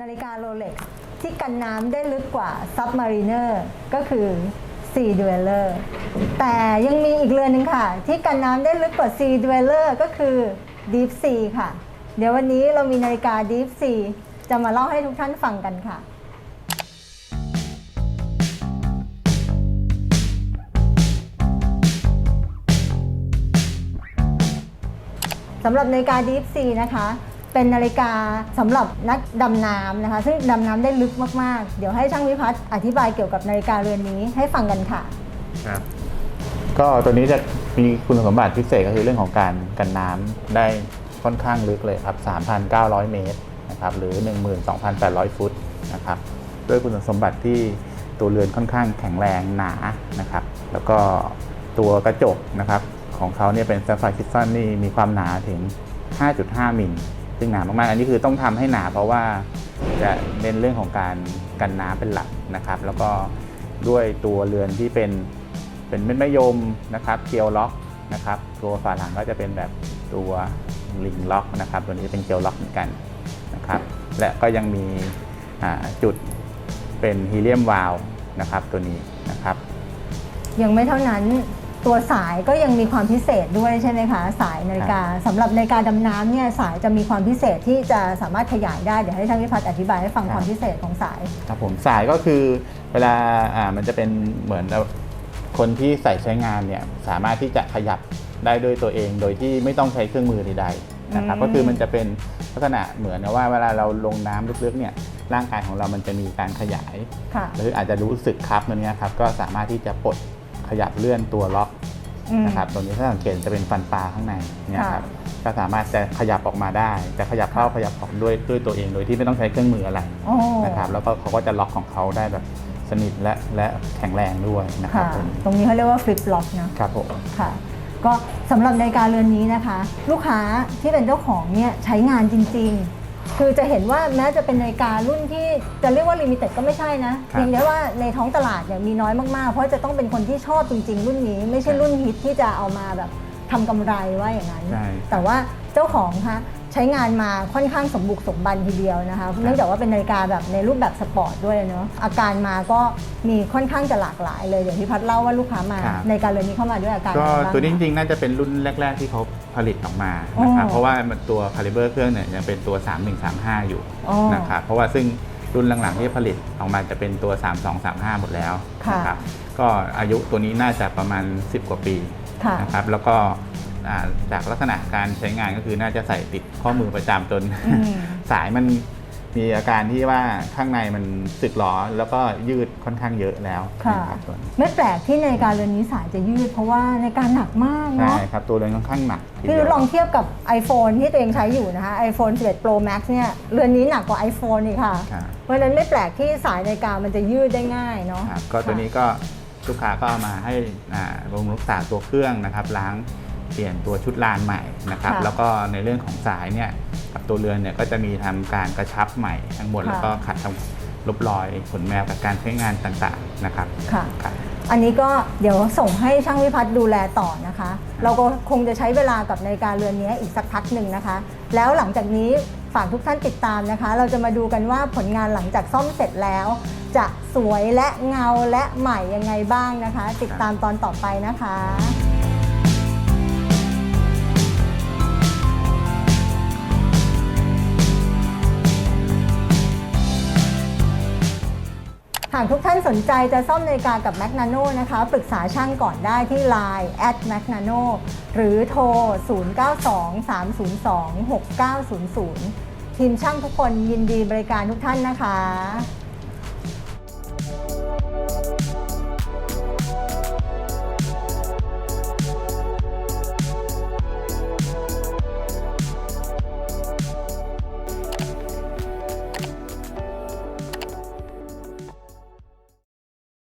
นาฬิกาโรเล็กที่กันน้ำได้ลึกกว่า Submariner ก็คือ Sea Dweller แต่ยังมีอีกเรือนหนึ่งค่ะ ที่กันน้ำได้ลึกกว่า Sea Dweller ก็คือ Deep Sea ค่ะ เดี๋ยววันนี้เรามีนาฬิกา Deep Sea จะมาเล่าให้ทุกท่านฟังกันค่ะสำหรับนาฬิกา Deep Sea นะคะ เป็นนาฬิกาสำหรับนักดำน้ำนะคะ ซึ่งดำน้ำได้ลึกมากๆ เดี๋ยวให้ช่างวิพัฒน์อธิบายเกี่ยวกับนาฬิกาเรือนนี้ให้ฟังกันค่ะครับก็ตัวนี้จะมีคุณสมบัติพิเศษก็คือเรื่องของการกันน้ำได้ค่อนข้างลึกเลยครับ 3,900 เมตรนะครับหรือ 12,800 ฟุตนะครับด้วยคุณสมบัติที่ตัวเรือนค่อนข้างแข็งแรงหนานะครับ แล้วก็ตัวกระจกนะครับของเขาเนี่ยเป็นแซฟไฟร์คิสซันนี่มีความหนาถึง 5.5 มิล ซึ่งหนามากๆ อันนี้คือต้องทำให้หนาเพราะว่าจะเน้นเรื่องของการกันน้ำเป็นหลักนะครับ แล้วก็ด้วยตัวเรือนที่เป็นเป็นเม็ดมะยมนะครับเกลียวล็อกนะครับตัวฝาหลังก็จะเป็นแบบตัวลิงล็อกนะครับ ตัวนี้เป็นเกลียวล็อกเหมือนกันนะครับ และก็ยังมีจุดเป็นฮีเลียมวาล์วนะครับตัวนี้นะครับ ยังไม่เท่านั้น ตัวสายก็ยังมีความพิเศษด้วยใช่ไหมคะสายนาฬิกาสำหรับนาฬิกาดำน้ำเนี่ยสายจะมีความพิเศษที่จะสามารถขยายได้เดี๋ยวให้ช่างวิพัฒน์อธิบายให้ฟังครับความพิเศษของสายครับผมสายก็คือเวลาอ่ามันจะเป็นเหมือนคนที่ใส่ใช้งานเนี่ยสามารถที่จะขยับได้ด้วยตัวเอง โดยที่ไม่ต้องใช้เครื่องมือใดๆนะครับอืมก็คือมันจะเป็นลักษณะเหมือนกับว่าเวลาเราลงน้ำลึกๆเนี่ยร่างกายของเรามันจะมีการขยายค่ะหรืออาจจะรู้สึกครับตัวเนี้ยครับก็สามารถที่จะปลด ขยับเลื่อนตัวล็อกอืมนะครับตัวนี้ถ้าสังเกตจะเป็นฟันปลาข้างในเนี่ยครับค่ะก็สามารถจะขยับออกมาได้จะขยับเข้าขยับออกด้วยด้วยตัวเองโดยที่ไม่ต้องใช้เครื่องมืออะไรโอ้นะครับแล้วก็เขาก็จะล็อกของเขาได้แบบสนิทและและแข็งแรงด้วยนะครับค่ะผมตรงนี้เขาเรียกว่าฟลิปล็อกนะครับผมค่ะก็สำหรับนาฬิกาเรือนนี้นะคะ ลูกค้าที่เป็นเจ้าของเนี่ยใช้งานจริง ๆ คือจะเห็นว่าแม้จะเป็นนาฬิการุ่นที่จะเรียกว่าลิมิเต็ดก็ไม่ใช่นะเพียงแต่ว่าในท้องตลาดเนี่ยมีน้อยมากๆ เพราะจะต้องเป็นคนที่ชอบจริง ๆ รุ่นนี้ ไม่ใช่รุ่นฮิตที่จะเอามาแบบ ทำกำไรว่าอย่างนั้น ใช่แต่ว่าเจ้าของคะใช้งานมาค่อนข้างสมบุกสมบันทีเดียวนะคะเนื่องจากว่าเป็นนาฬิกาแบบในรูปแบบสปอร์ตด้วยเนาะอาการมาก็มีค่อนข้างจะหลากหลายเลยเดี๋ยวพี่พัดเล่าว่าลูกค้ามาครับ ในการเรือนนี้เข้ามาด้วยอาการก็อะไรบ้าง ตัวนี้จริงๆ น่าจะเป็นรุ่นแรก ๆ ที่เขาผลิตออกมานะครับอ๋อเพราะว่ามันตัวคาลิเบอร์เครื่องเนี่ยยังเป็นตัว 3135 อยู่อ๋อนะครับเพราะว่าซึ่งรุ่นหลังๆ ที่ผลิตออกมาจะเป็นตัว 3235 หมดแล้วค่ะ นะครับก็อายุตัวนี้น่าจะประมาณ 10 กว่าปี ค่ะ นะครับแล้วก็อ่าจากลักษณะการใช้งานก็คือน่าจะใส่ติดข้อมือประจำจน อืม สายมันมีอาการที่ว่าข้างในมันสึกหรอแล้วก็ยืดค่อนข้างเยอะแล้วค่ะ นะครับตัวนี้ไม่แปลกที่นาฬิกาเรือนนี้สายจะยืด เพราะว่านาฬิกาหนักมากใช่เนาะครับตัวเรือนค่อนข้างหนักทีพี่เดีรุยวธลองเทียบกับ iPhone ที่ตัวเองใช้อยู่นะคะ iPhone 11 Pro Max เนี่ยเรือนนี้หนักกว่า iPhone อีกค่ะครับเพราะฉะนั้นไม่แปลกที่สายนาฬิกามันจะยืดได้ง่ายเนาะครับก็ตัวนี้ก็ ลูกค้าก็เอามาให้อ่าบำรุงรักษาตัวเครื่องนะครับ ล้างเปลี่ยนตัวชุดลานใหม่นะครับ ค่ะแล้วก็ในเรื่องของสายเนี่ยกับตัวเรือนเนี่ยก็จะมีทำการกระชับใหม่ทั้งหมดค่ะ แล้วก็ขัดทำลบรอยขนแมวกับการใช้งานต่างๆนะครับค่ะ ครับ อันนี้ก็เดี๋ยวส่งให้ช่างวิพัฒน์ดูแลต่อนะคะ เราก็คงจะใช้เวลากับนาฬิกาเรือนนี้อีกสักพักหนึ่งนะคะ แล้วหลังจากนี้ ฝากทุกท่านติดตามนะคะ เราจะมาดูกันว่าผลงานหลังจากซ่อมเสร็จแล้ว จะสวยและเงาและใหม่ยังไงบ้างนะคะ ติดตามตอนต่อไปนะคะากทุกท่านสนใจจะซ่อมนาฬิกากับ Mac Nano นะคะ ปรึกษาช่างก่อนได้ที่ Line at Mac Nano หรือโทร 0923026900 ทีมช่างทุกคนยินดีบริการทุกท่านนะคะ